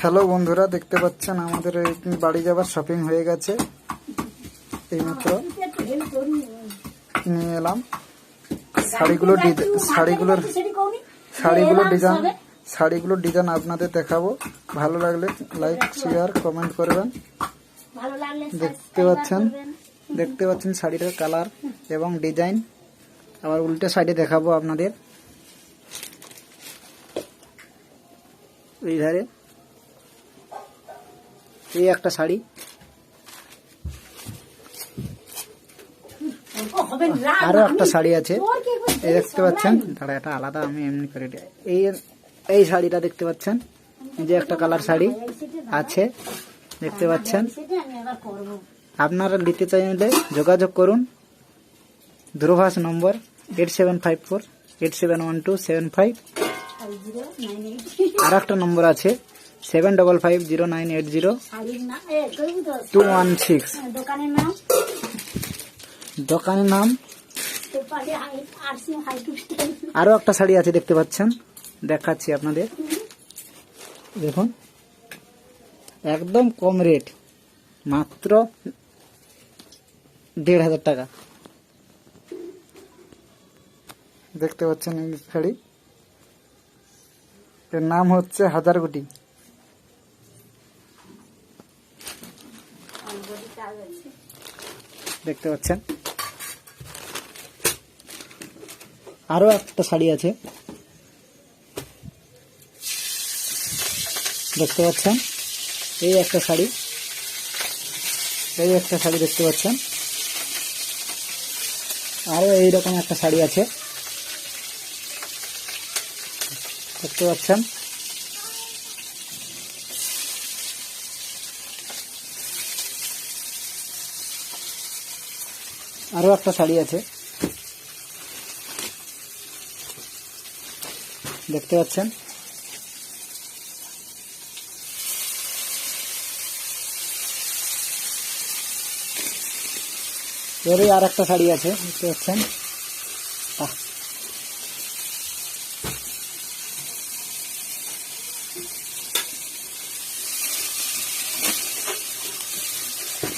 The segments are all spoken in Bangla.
হ্যালো বন্ধুরা, দেখতে পাচ্ছেন আমাদের বাড়ি যাবার শপিং হয়ে গেছে। এইমাত্র নিয়ে এলাম। শাড়িগুলো শাড়িগুলোর শাড়িগুলোর ডিজাইন শাড়িগুলোর ডিজাইন আপনাদের দেখাবো। ভালো লাগলে লাইক শেয়ার কমেন্ট করবেন। দেখতে পাচ্ছেন দেখতে পাচ্ছেন শাড়িটার কালার এবং ডিজাইন আবার উল্টো সাইডে দেখাবো আপনাদের। এই ধারে এই একটা শাড়ি। আরও একটা শাড়ি আছে। এই দেখতে পাচ্ছেন? দাঁড়া এটা আলাদা, আমি এমনি করে। এই এই শাড়িটা দেখতে পাচ্ছেন? যে একটা কালার শাড়ি আছে, দেখতে পাচ্ছেন? আপনারা নিতে চাইলে যোগাযোগ করুন। দূরভাষ number eight seven five four eight seven one two seven five আর একটা নম্বর আছে। Seven double five zero nine eight zero two one six দোকানের নাম? দোকানের নাম আরও একটা শাড়ি আছে দেখতে পাচ্ছেন? দেখাচ্ছি আপনাদের। দেখুন। একদম কম রেট। মাত্র দেড় হাজার টাকা। দেখতে পাচ্ছেন এই শাড়ি। এর নাম হচ্ছে হাজার কোটি দেখতে পাচ্ছেন। আরও একটা শাড়ি আছে। দেখতে পাচ্ছেন? এই একটা শাড়ি। এই একটা শাড়ি দেখতে পাচ্ছেন। আরও এইরকম একটা শাড়ি আছে। দেখতে পাচ্ছেন? আরও একটা শাড়ি আছে। দেখতে পাচ্ছেন? এরই আর একটা শাড়ি আছে, দেখতে পাচ্ছেন।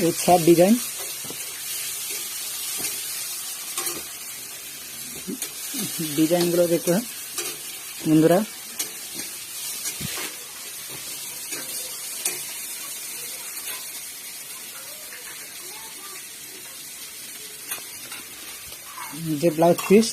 এই সব ডিজাইন। ডিজাইনগুলো দেখতে বন্ধুরা। যে ব্লাউজ পিস